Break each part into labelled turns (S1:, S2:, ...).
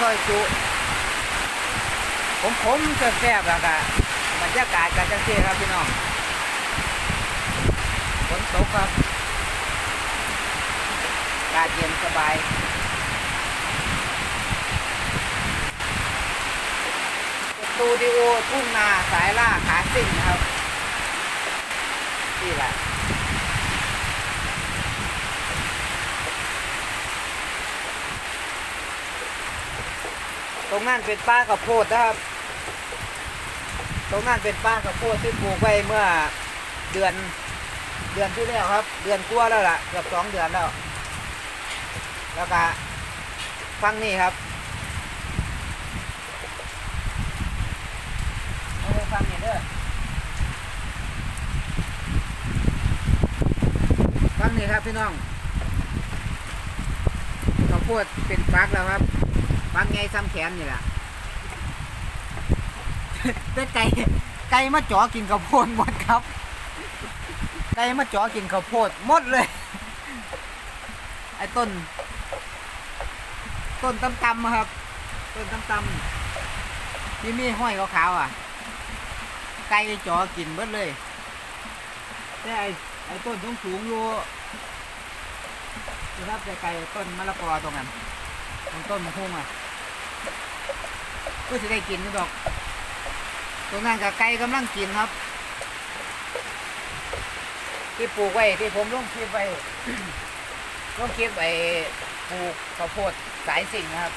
S1: ซอยจุผมผมจะแซ่บๆแล้วก็บรรยากาศการจังซี่ครับพี่น้องฝนตกครับอากาศเย็นสบายสตูดิโอทุ่งนาสายล่าขาสิ่งครับ นี่แหละ ตรงนั้นเป็นป้าข้าวโพดนะครับ ตรงนั้นเป็นป้าข้าวโพดที่ปลูกไว้เมื่อเดือนเดือนที่แล้วครับ เดือนกว่าแล้วล่ะเกือบสองเดือนแล้ว แล้วก็ฟังนี่ครับฟังนี่เด้อฟังนี่ครับพี่น้องข้าวโพดเป็นฟักแล้วครับ ฟักไงซ้ำแขนนี่แหละแต่ไก่ไก่มาจ่อกินข้าวโพดหมดครับ ไก่มาจ่อกินข้าวโพดหมดเลย ไอ้ต้น ต้นตำๆอะครับ ต้นตำๆที่มีห้อยขาวๆอะ ไก่จ่อกินเบิดเลย แต่ไอ้ไอ้ต้นสูงสูงๆอยู่นะครับแต่ไก่ต้นมะละกอตรงนั้นตรงต้นมะฮุ่งอะ ก็จะได้กินนี่ดอก ตรงนั้นกับไก่กำลังกินครับ ที่ปลูกไว้ที่ผมลงคลิปไว้ลงคลิปไอ้ปลูกข้าวโพดสายสิ่งนะครับ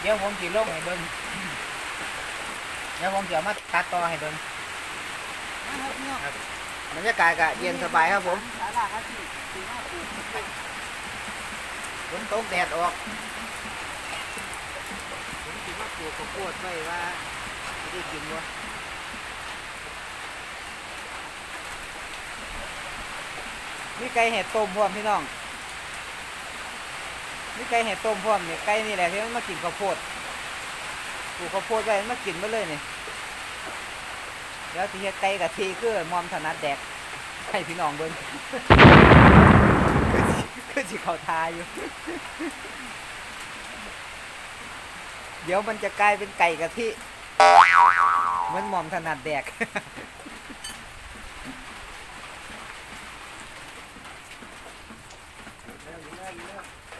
S1: เดี๋ยวผมจะลงให้เบิ่งเดี๋ยวผมจะเอามาตัดต่อให้เบิ่งครับบรรยากาศก็เย็นสบายครับผมฝนตกแดดออกผมคิดว่า ปลูกข้าวโพดไว้ว่าจะได้กินวะมีไก่เห็ดต้มพร้อมพี่น้องมีไก่เห็ดต้มพร้อมเนี่ยไก่นี่แหละที่มันมากินข้าวโพดปลูกข้าวโพดไว้มันมากินมาเลยนี่เดี๋ยวที่เฮ็ดไก่กะทิคือมอมถนัดแดกให้พี่น้องเบิ่งคือสิคือสิเขาทาอยู่ เดี๋ยวมันจะกลายเป็นไก่กะทิเหมันหม่อมถนัดแดก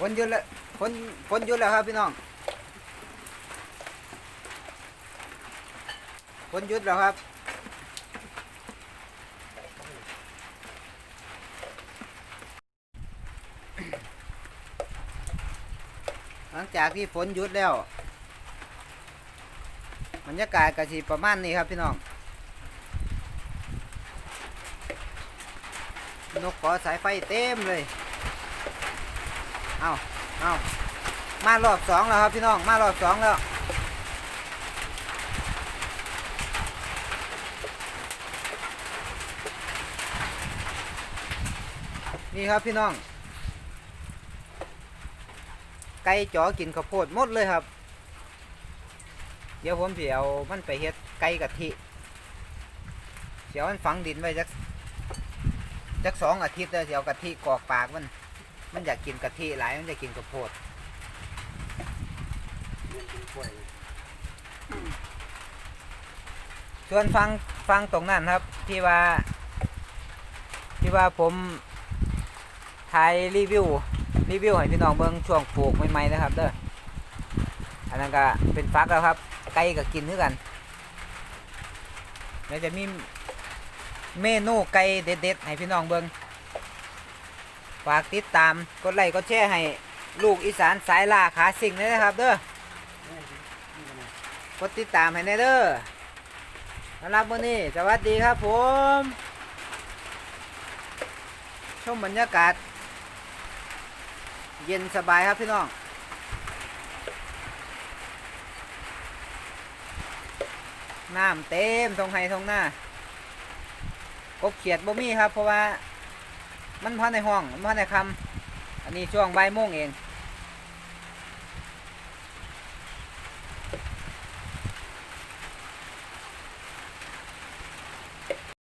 S1: ฝนหยุดแล้วฝนฝนหยุดแล้วครับพี่น้องฝนหยุดแล้วครับ หลังจากที่ฝนหยุดแล้ว บรรยากาศกะสิประมาณนี้ครับพี่น้อง นกขอสายไฟเต็มเลย เอาเอามารอบสองแล้วครับพี่น้อง มารอบสองแล้วนี่ครับพี่น้อง ไก่จ๋อกินข้าวโพดหมดเลยครับ เดี๋ยวผมสิเอามันไปเฮ็ดไก่กะทิเดี๋ยวมันฝังดินไว้จักจักสองอาทิตย์แล้วเดี๋ยวกะทิกอกปากมัน มันอยากกินกะทิหลายมันอยากกินข้าวโพดส่วนฟังฟังตรงนั้นครับ ที่ว่า ที่ว่าผมถ่ายรีวิวรีวิวให้พี่น้องเบิ่งช่วงปลูกใหม่ๆนะครับเด้ออันนั้นก็เป็นฟักแล้วครับ ก่ก็กินด้วยกันแล้วจะมีเมนูไก่เด็ดๆให้พี่น้องเบิ่งฝากติดตามกดไลค์กดแชร์ให้ลูกอีสานสายล่าขาสิ่งเลยนะครับเด้อกดติดตามให้แน่เด้อสำหรับมื้อนี้สวัสดีครับผม ชมบรรยากาศ เย็นสบายครับพี่น้อง น้ำเต็มทงไห้ทงหน้ากบเขียดบ่มีครับ เพราะว่า มันพันในห้อง มันพันในคำอันนี้ช่วงใบ่ายโมงเอง